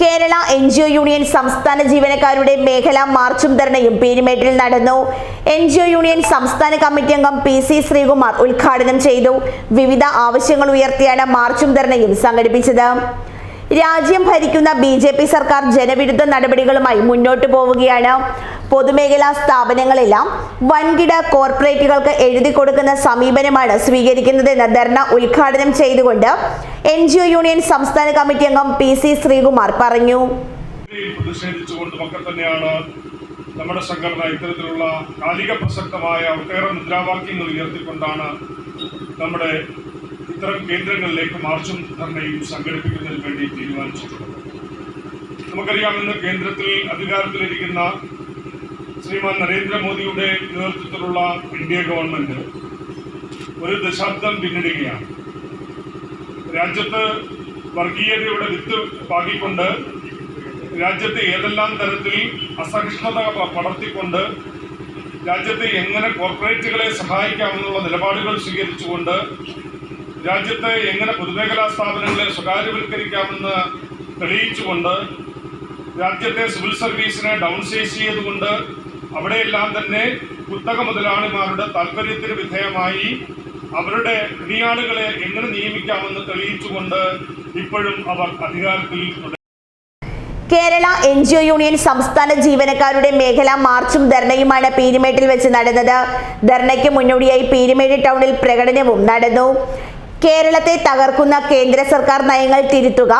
Kerala N G O union സംസ്ഥാന ജീവനക്കാരുടെ മേഖലാ മാർച്ചും ധർണയും പീരുമേട്ടിൽ നടന്നു. എൻ ജി ഒ യൂണിയൻ സംസ്ഥാന കമ്മിറ്റി അംഗം പി സി ശ്രീകുമാർ ഉദ്ഘാടനം ചെയ്തു. വിവിധ ആവശ്യങ്ങൾ ഉയർത്തിയാണ് മാർച്ചും ധർണയും സംഘടിപ്പിച്ചത്. രാജ്യം ഭരിക്കുന്ന ബി ജെ പി സർക്കാർ ജനവിരുദ്ധ നടപടികളുമായി മുന്നോട്ടു പോവുകയാണ്. പൊതുമേഖലാ സ്ഥാപനങ്ങളെല്ലാം വൻകിട കോർപ്പറേറ്റുകൾക്ക് എഴുതി കൊടുക്കുന്ന സമീപനമാണ് സ്വീകരിക്കുന്നതെന്ന് ധർണ ഉദ്ഘാടനം ചെയ്തുകൊണ്ട് എൻ ജി ഒ യൂണിയൻ സംസ്ഥാന കമ്മിറ്റി അംഗം പി സി ശ്രീകുമാർ പറഞ്ഞു. നമ്മുടെ സംഘടന ഇത്തരത്തിലുള്ള കാലിക പ്രസക്തമായ ഒട്ടേറെ മുദ്രാവാക്യങ്ങൾ ഉയർത്തിക്കൊണ്ടാണ് നമ്മുടെ ഇത്തരം കേന്ദ്രങ്ങളിലേക്ക് മാർച്ചും ധർണയും സംഘടിപ്പിക്കുന്നതിന് വേണ്ടി തീരുമാനിച്ചിട്ടുള്ളത്. നമുക്കറിയാം ഇന്ന് കേന്ദ്രത്തിൽ അധികാരത്തിലിരിക്കുന്ന ശ്രീമാൻ നരേന്ദ്രമോദിയുടെ നേതൃത്വത്തിലുള്ള ഇന്ത്യ ഗവൺമെന്റ് ഒരു ദശാബ്ദം പിന്നിടുകയാണ്. രാജ്യത്ത് വർഗീയതയുടെ വിത്ത് പാകിക്കൊണ്ട് രാജ്യത്തെ ഏതെല്ലാം തരത്തിൽ അസഹിഷ്ണുത പടർത്തിക്കൊണ്ട് രാജ്യത്തെ എങ്ങനെ കോർപ്പറേറ്റുകളെ സഹായിക്കാമെന്നുള്ള നിലപാടുകൾ സ്വീകരിച്ചുകൊണ്ട് രാജ്യത്തെ എങ്ങനെ പൊതുമേഖലാ സ്ഥാപനങ്ങളെ സ്വകാര്യവൽക്കരിക്കാമെന്ന് തെളിയിച്ചുകൊണ്ട് രാജ്യത്തെ സിവിൽ സർവീസിനെ ഡൗൺ ചെയ്തുകൊണ്ട് അവിടെയെല്ലാം തന്നെ കുത്തക മുതലാളിമാരുടെ താല്പര്യത്തിന് വിധേയമായി അവരുടെ പിണിയാളുകളെ എങ്ങനെ നിയമിക്കാമെന്ന് തെളിയിച്ചുകൊണ്ട് ഇപ്പോഴും അവർ അധികാരത്തിൽ Kerala N G O union സംസ്ഥാന ജീവനക്കാരുടെ മേഖലാ മാർച്ചും ധർണയുമാണ് പീരുമേട്ടിൽ വെച്ച് നടന്നത്. ധർണയ്ക്ക് മുന്നോടിയായി പീരുമേട് ടൗണിൽ പ്രകടനവും നടന്നു. കേരളത്തെ തകർക്കുന്ന കേന്ദ്ര സർക്കാർ നയങ്ങൾ തിരുത്തുക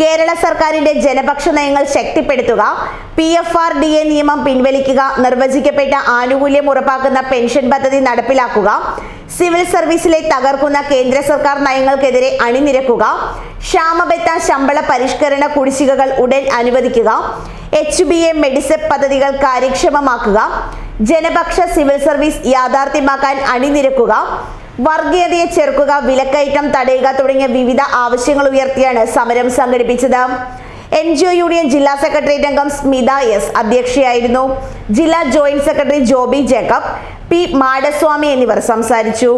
കേരള സർക്കാരിന്റെ ജനപക്ഷ നയങ്ങൾ ശക്തിപ്പെടുത്തുക P F R D A നിയമം പിൻവലിക്കുക നിർവചിക്കപ്പെട്ട ആനുകൂല്യം ഉറപ്പാക്കുന്ന പെൻഷൻ പദ്ധതി നടപ്പിലാക്കുക സിവിൽ സർവീസിലെ തകർക്കുന്ന കേന്ദ്ര സർക്കാർ നയങ്ങൾക്കെതിരെ അണിനിരക്കുക ക്ഷാമബത്ത ശമ്പള പരിഷ്കരണ കുടിശ്ശികകൾ ഉടൻ അനുവദിക്കുക എച്ച് ബി എ മെഡിസെപ് പദ്ധതികൾ കാര്യക്ഷമമാക്കുക ജനപക്ഷ സിവിൽ സർവീസ് യാഥാർത്ഥ്യമാക്കാൻ അണിനിരക്കുക വർഗീയതയെ ചെറുക്കുക വിലക്കയറ്റം തടയുക തുടങ്ങിയ വിവിധ ആവശ്യങ്ങൾ ഉയർത്തിയാണ് സമരം സംഘടിപ്പിച്ചത്. എൻ ജി ഒ യൂണിയൻ ജില്ലാ സെക്രട്ടേറിയറ്റ് അംഗം സ്മിത എസ് അധ്യക്ഷയായിരുന്നു. ജില്ലാ joint secretary Joby Jacob P Madaswamy എന്നിവർ സംസാരിച്ചു.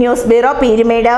News bureau Peerumedu.